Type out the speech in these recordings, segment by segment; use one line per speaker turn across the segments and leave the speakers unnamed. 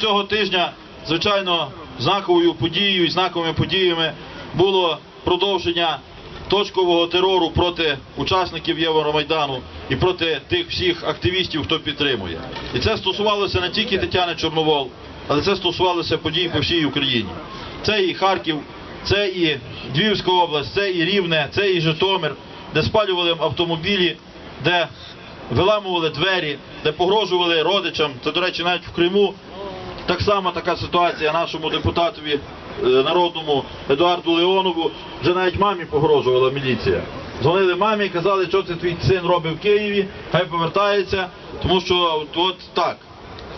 Цього тижня, звичайно, знаковою подією і знаковими подіями було продовження точкового терору проти учасників Євромайдану і проти тих всіх активістів, хто підтримує. І це стосувалося не тільки Тетяни Чорновол, але це стосувалося подій по всій Україні. Це і Харків, це і Львівська область, це і Рівне, це і Житомир, де спалювали автомобілі, де виламували двері, де погрожували родичам. Це, до речі, навіть в Криму так само така ситуація нашому депутатові е, народному Едуарду Леонову. Вже навіть мамі погрожувала міліція. Дзвонили мамі, і казали, що це твій син робить в Києві, хай повертається, тому що от, так,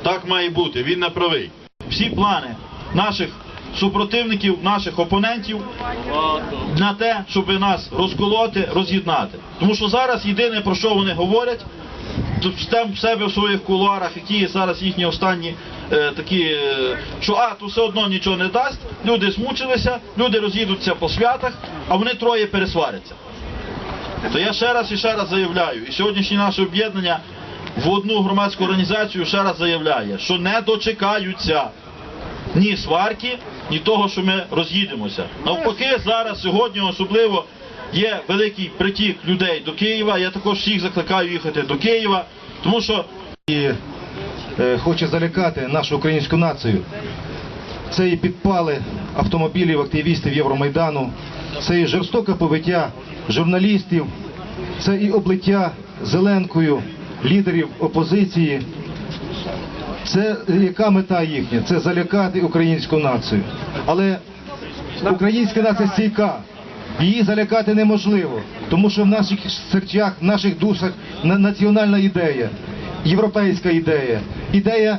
так має бути, він не правий. Всі плани наших супротивників, наших опонентів на те, щоб нас розколоти, роз'єднати. Тому що зараз єдине, про що вони говорять, там в себе в своїх кулуарах, які зараз їхні останні е, такі, е, що а, то все одно нічого не дасть, люди змучилися, люди роз'їдуться по святах, а вони троє пересваряться. То я ще раз і ще раз заявляю, і сьогоднішнє наше об'єднання в одну громадську організацію ще раз заявляє, що не дочекаються ні сварки, ні того, що ми роз'їдемося. Навпаки, зараз, сьогодні особливо є великий притік людей до Києва. Я також всіх закликаю їхати до Києва, тому що
і е, хоче залякати нашу українську націю. Це і підпали автомобілів активістів Євромайдану, це і жорстоке побиття журналістів, це і облиття зеленкою лідерів опозиції. Це яка мета їхня? Це залякати українську націю. Але українська нація стійка. Її залякати неможливо, тому що в наших серцях, в наших душах національна ідея, європейська ідея, ідея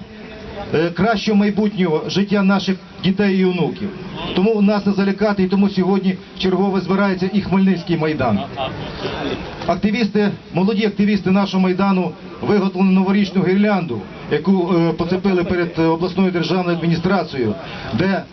е, кращого майбутнього життя наших дітей і онуків. Тому нас не залякати, і тому сьогодні чергово збирається і Хмельницький майдан. Активісти, молоді активісти нашого майдану виготовили новорічну гірлянду, яку е, поцепили перед е, обласною державною адміністрацією, де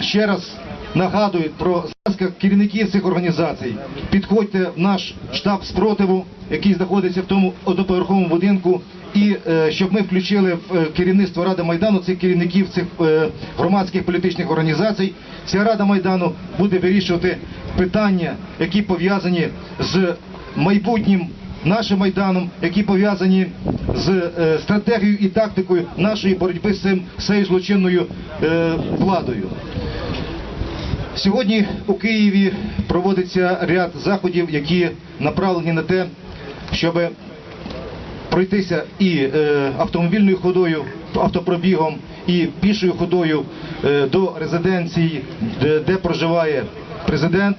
ще раз нагадують про ласка, керівників цих організацій. Підходьте в наш штаб спротиву, який знаходиться в тому одноповерховому будинку, і е, щоб ми включили в е, керівництво Ради Майдану цих керівників цих е, громадських політичних організацій. Ця Рада Майдану буде вирішувати питання, які пов'язані з майбутнім нашим майданом, які пов'язані з е, стратегією і тактикою нашої боротьби з цим цією злочинною е, владою. Сьогодні у Києві проводиться ряд заходів, які направлені на те, щоб пройтися і е, автомобільною ходою, автопробігом, і пішою ходою е, до резиденції, де, де проживає президент.